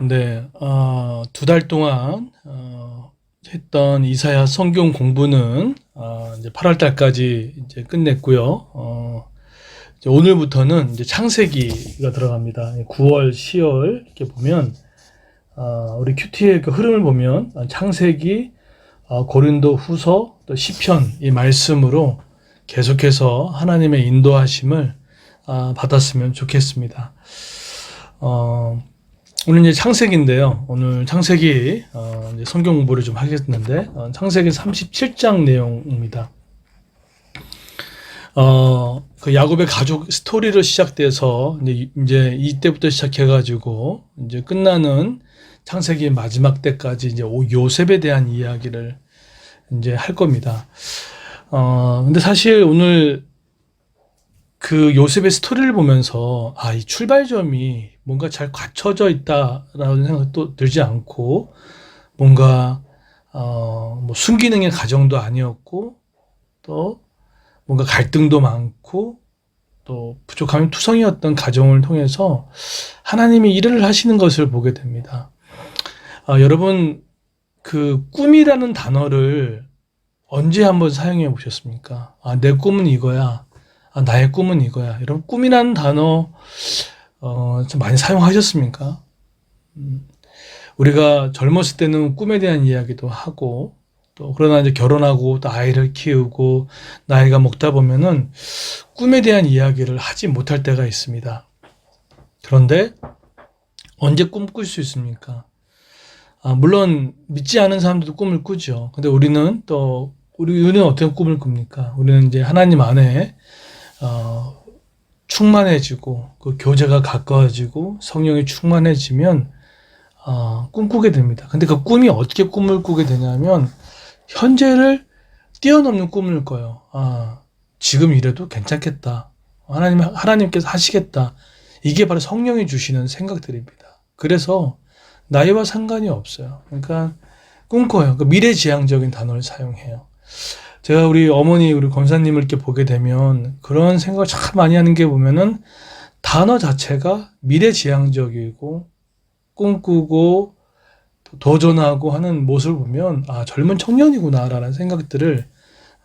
네, 어, 두달 동안 어, 했던 이사야 성경 공부는 어, 이제 8월 달까지 이제 끝냈고요. 어, 이제 오늘부터는 이제 창세기가 들어갑니다. 9월, 10월 이렇게 보면 어, 우리 큐티의 그 흐름을 보면 어, 창세기, 어, 고린도 후서, 또 시편 이 말씀으로 계속해서 하나님의 인도하심을 아, 받았으면 좋겠습니다. 어, 오늘 이제 창세기인데요. 오늘 창세기 어, 이제 성경 공부를 좀 하겠는데 어, 창세기 37장 내용입니다. 어, 그 야곱의 가족 스토리로 시작돼서 이제, 이제 이때부터 시작해가지고 이제 끝나는 창세기 마지막 때까지 이제 오- 요셉에 대한 이야기를 이제 할 겁니다. 어, 근데 사실 오늘 그 요셉의 스토리를 보면서 아, 이 출발점이 뭔가 잘 갖춰져 있다라는 생각도 들지 않고 뭔가 어, 뭐 순기능의 가정도 아니었고 또 뭔가 갈등도 많고 또 부족함이 투성이었던 가정을 통해서 하나님이 일을 하시는 것을 보게 됩니다. 아, 여러분 그 꿈이라는 단어를 언제 한번 사용해 보셨습니까? 아, 내 꿈은 이거야. 아, 나의 꿈은 이거야. 여러분, 꿈이라는 단어, 어, 좀 많이 사용하셨습니까? 음, 우리가 젊었을 때는 꿈에 대한 이야기도 하고, 또, 그러나 이제 결혼하고, 또 아이를 키우고, 나이가 먹다 보면은 꿈에 대한 이야기를 하지 못할 때가 있습니다. 그런데, 언제 꿈 꿀 수 있습니까? 아, 물론, 믿지 않은 사람들도 꿈을 꾸죠. 근데 우리는 또, 우리, 우리는 어떤 꿈을 꿉니까? 우리는 이제 하나님 안에 어, 충만해지고 그 교제가 가까워지고 성령이 충만해지면 어, 꿈꾸게 됩니다. 근데 그 꿈이 어떻게 꿈을 꾸게 되냐면 현재를 뛰어넘는 꿈을 꿔요. 아, 지금 이래도 괜찮겠다. 하나님 하나님께서 하시겠다. 이게 바로 성령이 주시는 생각들입니다. 그래서 나이와 상관이 없어요. 그러니까 꿈꿔요. 그 미래지향적인 단어를 사용해요. 제가 우리 어머니, 우리 권사님을 이렇게 보게 되면 그런 생각을 참 많이 하는 게 보면은 단어 자체가 미래지향적이고 꿈꾸고 도전하고 하는 모습을 보면 아, 젊은 청년이구나라는 생각들을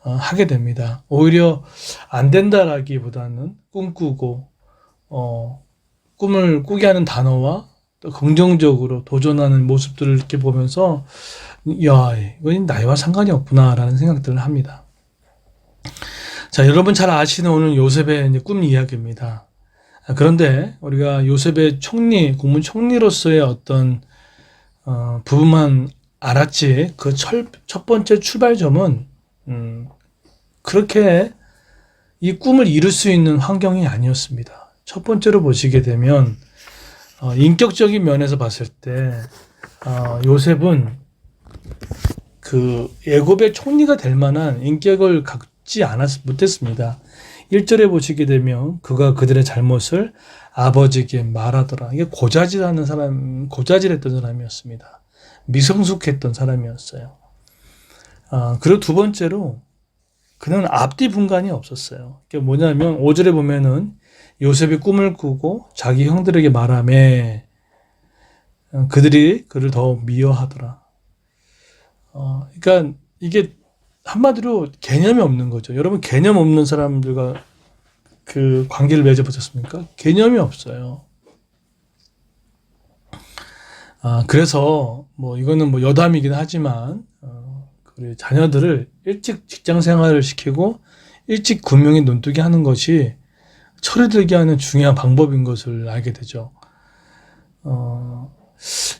어, 하게 됩니다. 오히려 안 된다라기보다는 꿈꾸고 어, 꿈을 꾸게 하는 단어와 또 긍정적으로 도전하는 모습들을 이렇게 보면서 야, 이건 나이와 상관이 없구나라는 생각들을 합니다. 자, 여러분 잘 아시는 오늘 요셉의 이제 꿈 이야기입니다. 아, 그런데 우리가 요셉의 총리, 국문 총리로서의 어떤 어, 부분만 알았지 그 첫 번째 출발점은 음, 그렇게 이 꿈을 이룰 수 있는 환경이 아니었습니다. 첫 번째로 보시게 되면 어, 인격적인 면에서 봤을 때 어, 요셉은 그 예굽의 총리가 될 만한 인격을 갖지 않았 못했습니다. 1절에 보시게 되면 그가 그들의 잘못을 아버지에게 말하더라. 이게 고자질하는 사람, 고자질했던 사람이었습니다. 미성숙했던 사람이었어요. 아, 그리고 두 번째로 그는 앞뒤 분간이 없었어요. 이게 뭐냐면 5절에 보면은 요셉이 꿈을 꾸고 자기 형들에게 말하매 어, 그들이 그를 더 미워하더라. 어, 그러니까 이게 한마디로 개념이 없는 거죠. 여러분 개념 없는 사람들과 그 관계를 맺어보셨습니까? 개념이 없어요. 아, 그래서 뭐 이거는 뭐 여담이긴 하지만 어, 우리 자녀들을 일찍 직장 생활을 시키고 일찍 군명에 눈뜨게 하는 것이 철이 들게 하는 중요한 방법인 것을 알게 되죠. 어,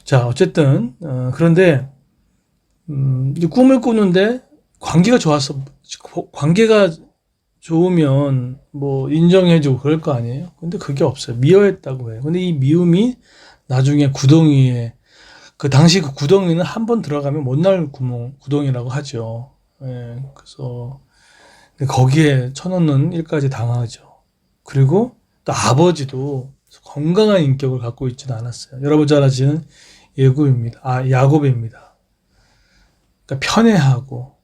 자, 어쨌든 어, 그런데 음, 이제 꿈을 꾸는데 관계가 좋았어. 관계가 좋으면 뭐 인정해주고 그럴 거 아니에요. 근데 그게 없어요. 미워했다고 해요. 근데 이 미움이 나중에 구덩이에 그 당시 그 구덩이는 한 번 들어가면 못 나올 구멍 구덩이라고 하죠. 예, 그래서 근데 거기에 쳐넣는 일까지 당하죠. 그리고 또 아버지도 건강한 인격을 갖고 있지는 않았어요. 여러분 잘 아시는 예굽입니다. 아 야곱입니다. 그러니까 편애하고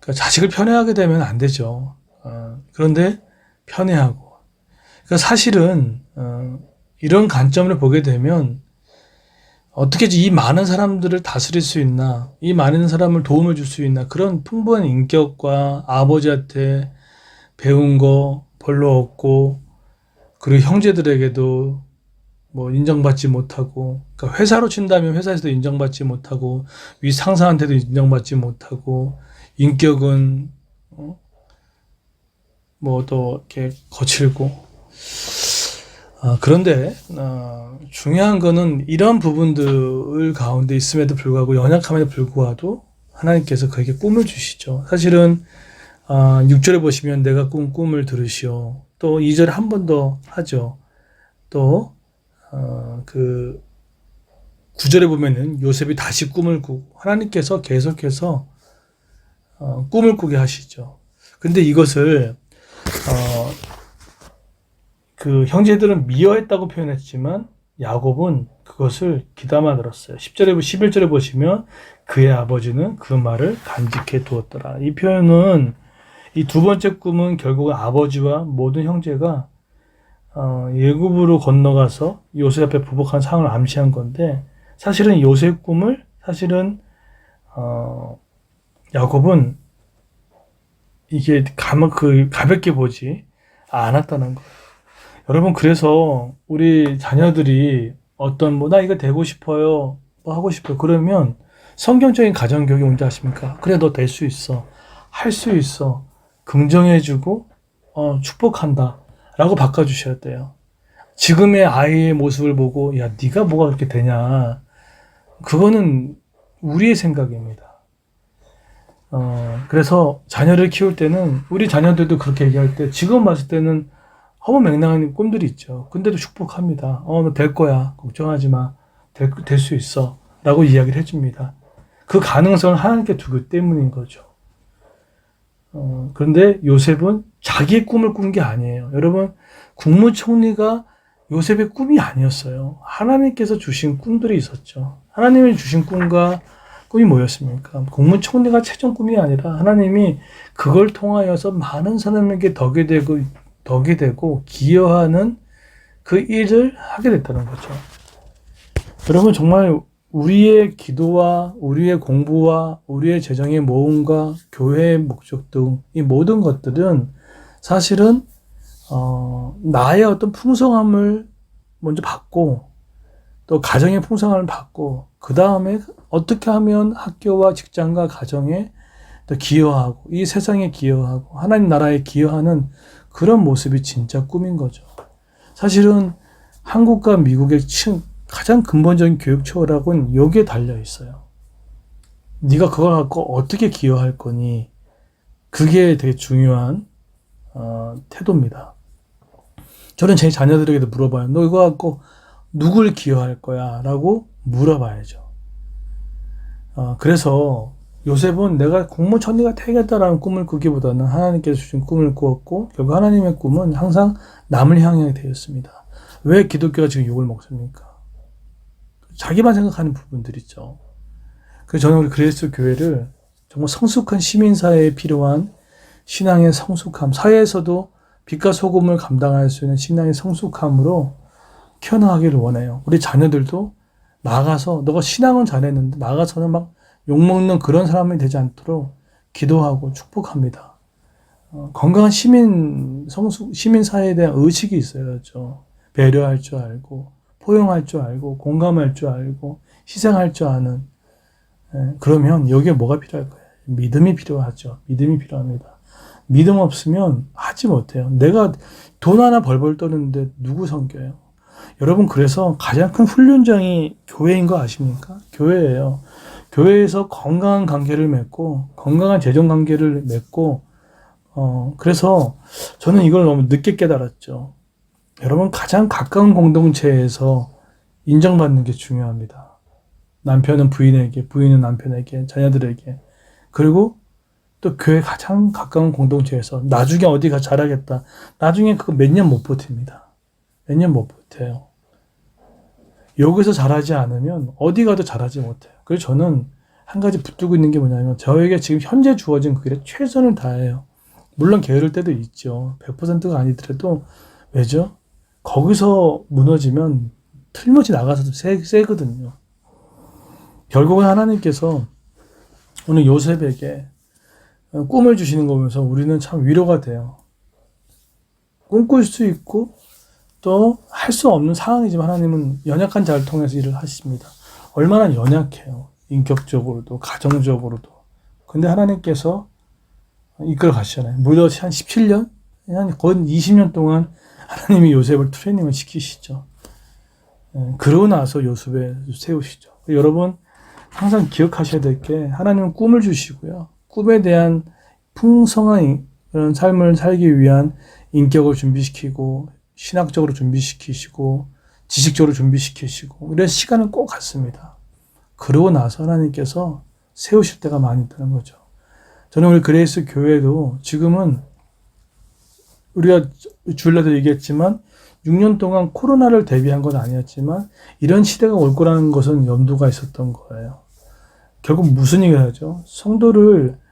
그러니까 자식을 편애하게 되면 안 되죠. 어, 그런데 편애하고 그러니까 사실은 어, 이런 관점을 보게 되면 어떻게 이 많은 사람들을 다스릴 수 있나, 이 많은 사람을 도움을 줄 수 있나, 그런 풍부한 인격과 아버지한테 배운 거 별로 없고, 그리고 형제들에게도 뭐 인정받지 못하고, 그러니까 회사로 친다면 회사에서도 인정받지 못하고, 위 상사한테도 인정받지 못하고, 인격은 어? 뭐또 이렇게 거칠고, 아, 그런데 어, 중요한 거는 이런 부분들 가운데 있음에도 불구하고 연약함에도 불구하고 하나님께서 그에게 꿈을 주시죠. 사실은 아, 6절에 보시면 내가 꾼 꿈을 들으시오. 또 2절에 한 번 더 하죠. 또 어, 그 9절에 보면은 요셉이 다시 꿈을 꾸고 하나님께서 계속해서 어, 꿈을 꾸게 하시죠. 근데 이것을 어, 그 형제들은 미워했다고 표현했지만 야곱은 그것을 귀담아 들었어요. 10절에 11절에 보시면 그의 아버지는 그 말을 간직해 두었더라. 이 표현은 이 두 번째 꿈은 결국은 아버지와 모든 형제가 어, 예굽으로 건너가서 요셉 앞에 부복한 상을 암시한 건데 사실은 요셉 꿈을 사실은 어, 야곱은 이게 감, 그 가볍게 보지 않았다는 거예요. 여러분 그래서 우리 자녀들이 어떤 뭐 나 이거 되고 싶어요. 뭐 하고 싶어요. 그러면 성경적인 가정 교육이 뭔지 아십니까? 그래 너 될 수 있어. 할 수 있어. 긍정해주고 어, 축복한다 라고 바꿔주셔야 돼요 지금의 아이의 모습을 보고 야 네가 뭐가 그렇게 되냐 그거는 우리의 생각입니다 어, 그래서 자녀를 키울 때는 우리 자녀들도 그렇게 얘기할 때 지금 봤을 때는 허무 맹랑한 꿈들이 있죠. 근데도 축복합니다. 어, 너될 거야. 걱정하지 마. 될, 될수 있어. 라고 이야기를 해줍니다. 그 가능성을 하나님께 두기 때문인 거죠. 어, 그런데 요셉은 자기의 꿈을 꾼 게 아니에요. 여러분, 국무총리가 요셉의 꿈이 아니었어요. 하나님께서 주신 꿈들이 있었죠. 하나님이 주신 꿈과 꿈이 뭐였습니까? 국무총리가 최종 꿈이 아니라 하나님이 그걸 통하여서 많은 사람에게 덕이 되고 덕이 되고 기여하는 그 일을 하게 됐다는 거죠. 여러분 정말 우리의 기도와 우리의 공부와 우리의 재정의 모험과 교회의 목적 등 이 모든 것들은 사실은 어, 나의 어떤 풍성함을 먼저 받고 또 가정의 풍성함을 받고 그 다음에 어떻게 하면 학교와 직장과 가정에 또 기여하고 이 세상에 기여하고 하나님 나라에 기여하는 그런 모습이 진짜 꿈인 거죠. 사실은 한국과 미국의 가장 근본적인 교육 철학은 여기에 달려 있어요. 네가 그걸 갖고 어떻게 기여할 거니? 그게 되게 중요한 어, 태도입니다. 저는 제 자녀들에게도 물어봐요. 너 이거 갖고 누굴 기여할 거야? 라고 물어봐야죠. 어, 그래서 요셉은 내가 공무 천리가 되겠다라는 꿈을 꾸기보다는 하나님께서 주신 꿈을 꾸었고 결국 하나님의 꿈은 항상 남을 향해 되었습니다. 왜 기독교가 지금 욕을 먹습니까? 자기만 생각하는 부분들 있죠. 그래서 저는 우리 그리스도 교회를 정말 성숙한 시민사회에 필요한 신앙의 성숙함, 사회에서도 빛과 소금을 감당할 수 있는 신앙의 성숙함으로 키워나가기를 원해요. 우리 자녀들도 나가서 너가 신앙은 잘했는데 나가서는 막 욕먹는 그런 사람이 되지 않도록 기도하고 축복합니다. 어, 건강한 시민 성숙 시민 사회에 대한 의식이 있어야죠. 배려할 줄 알고 포용할 줄 알고 공감할 줄 알고 희생할 줄 아는 예, 그러면 여기에 뭐가 필요할까요? 믿음이 필요하죠. 믿음이 필요합니다. 믿음 없으면 하지 못해요. 내가 돈 하나 벌벌 떠는데 누구 섬겨요? 여러분 그래서 가장 큰 훈련장이 교회인 거 아십니까? 교회예요. 교회에서 건강한 관계를 맺고 건강한 재정 관계를 맺고 어 그래서 저는 이걸 너무 늦게 깨달았죠. 여러분 가장 가까운 공동체에서 인정받는 게 중요합니다. 남편은 부인에게, 부인은 남편에게, 자녀들에게 그리고 또 교회 가장 가까운 공동체에서 나중에 어디 가 잘하겠다. 나중에 그거 몇 년 못 버팁니다. 몇 년 못 버텨요. 여기서 잘하지 않으면 어디 가도 잘하지 못해요. 그래서 저는 한 가지 붙들고 있는 게 뭐냐면 저에게 지금 현재 주어진 그 일에 최선을 다해요. 물론 게으를 때도 있죠. 100%가 아니더라도 왜죠? 거기서 무너지면 틀림없이 나가서도 세, 세거든요. 결국은 하나님께서 오늘 요셉에게 꿈을 주시는 거 보면서 우리는 참 위로가 돼요. 꿈꿀 수 있고 또 할 수 없는 상황이지만 하나님은 연약한 자를 통해서 일을 하십니다. 얼마나 연약해요. 인격적으로도 가정적으로도. 근데 하나님께서 이끌어 가시잖아요. 무려 한 17년? 한 거의 20년 동안 하나님이 요셉을 트레이닝을 시키시죠. 예, 그러고 나서 요셉에 세우시죠. 여러분 항상 기억하셔야 될 게 하나님은 꿈을 주시고요. 꿈에 대한 풍성한 그런 삶을 살기 위한 인격을 준비시키고 신학적으로 준비시키시고 지식적으로 준비시키시고 이런 시간은 꼭 갖습니다. 그러고 나서 하나님께서 세우실 때가 많이 있다는 거죠. 저는 우리 그레이스 교회도 지금은 우리가 주일날도 얘기했지만 6년 동안 코로나를 대비한 건 아니었지만 이런 시대가 올 거라는 것은 염두가 있었던 거예요. 결국 무슨 얘기를 하죠? 성도를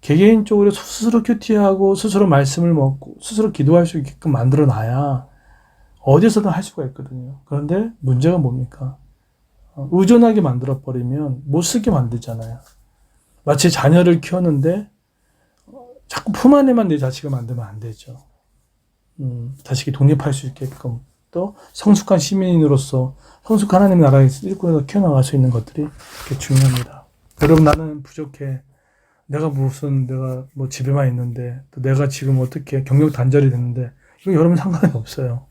개개인적으로 스스로 큐티하고 스스로 말씀을 먹고 스스로 기도할 수 있게끔 만들어 놔야 어디서든 할 수가 있거든요. 그런데 문제가 뭡니까? 어, 의존하게 만들어 버리면 못 쓰게 만들잖아요. 마치 자녀를 키웠는데 어, 자꾸 품 안에만 내 자식을 만들면 안 되죠. 음, 자식이 독립할 수 있게끔 또 성숙한 시민으로서 성숙한 하나님 나라에 일꾼에서 키워나갈 수 있는 것들이 중요합니다. 여러분 나는 부족해. 내가 무슨 내가 뭐 집에만 있는데 또 내가 지금 어떻게 경력 단절이 됐는데 이거 여러분 상관이 없어요.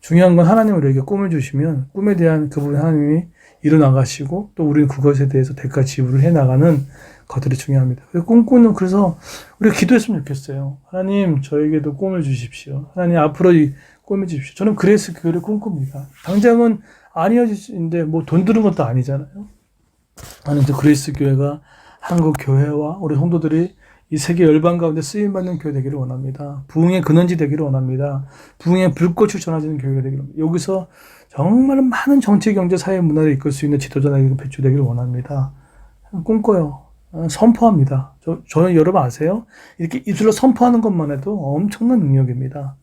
중요한 건 하나님 우리에게 꿈을 주시면 꿈에 대한 그 부분 하나님이 이뤄나가시고 또 우리는 그것에 대해서 대가 지불을 해 나가는 것들이 중요합니다. 꿈꾸는 그래서 우리가 기도했으면 좋겠어요. 하나님 저에게도 꿈을 주십시오. 하나님 앞으로 이 꿈을 주십시오. 저는 그래서 교회를 꿈꿉니다. 당장은 아니어지는데 뭐 돈 드는 것도 아니잖아요. 나는 또 그리스 교회가 한국 교회와 우리 성도들이 이 세계 열방 가운데 쓰임 받는 교회 되기를 원합니다. 부흥의 근원지 되기를 원합니다. 부흥의 불꽃이 전해지는 교회가 되기를 원합니다. 여기서 정말 많은 정치, 경제, 사회, 문화를 이끌 수 있는 지도자들이 배출되기를 원합니다. 꿈꿔요. 어, 선포합니다. 저, 저는 여러분 아세요? 이렇게 입술로 선포하는 것만 해도 엄청난 능력입니다.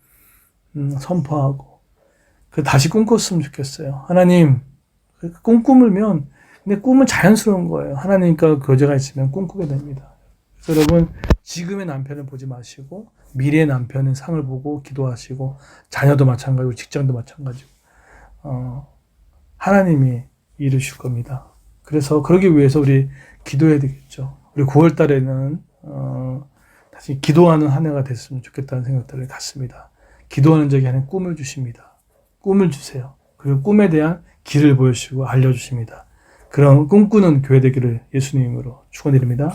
음, 선포하고. 그 다시 꿈꿨으면 좋겠어요. 하나님, 그 꿈꾸면 근데 꿈은 자연스러운 거예요. 하나님과 교제가 있으면 꿈꾸게 됩니다. 여러분 지금의 남편을 보지 마시고 미래의 남편의 상을 보고 기도하시고 자녀도 마찬가지고 직장도 마찬가지고 어, 하나님이 이루실 겁니다. 그래서 그러기 위해서 우리 기도해야 되겠죠. 우리 9월 달에는 어, 다시 기도하는 한 해가 됐으면 좋겠다는 생각들을 갖습니다. 기도하는 적이 아닌 꿈을 주십니다. 꿈을 주세요. 그리고 꿈에 대한 길을 보여주시고 알려주십니다. 그런 꿈꾸는 교회 되기를 예수님으로 축원드립니다.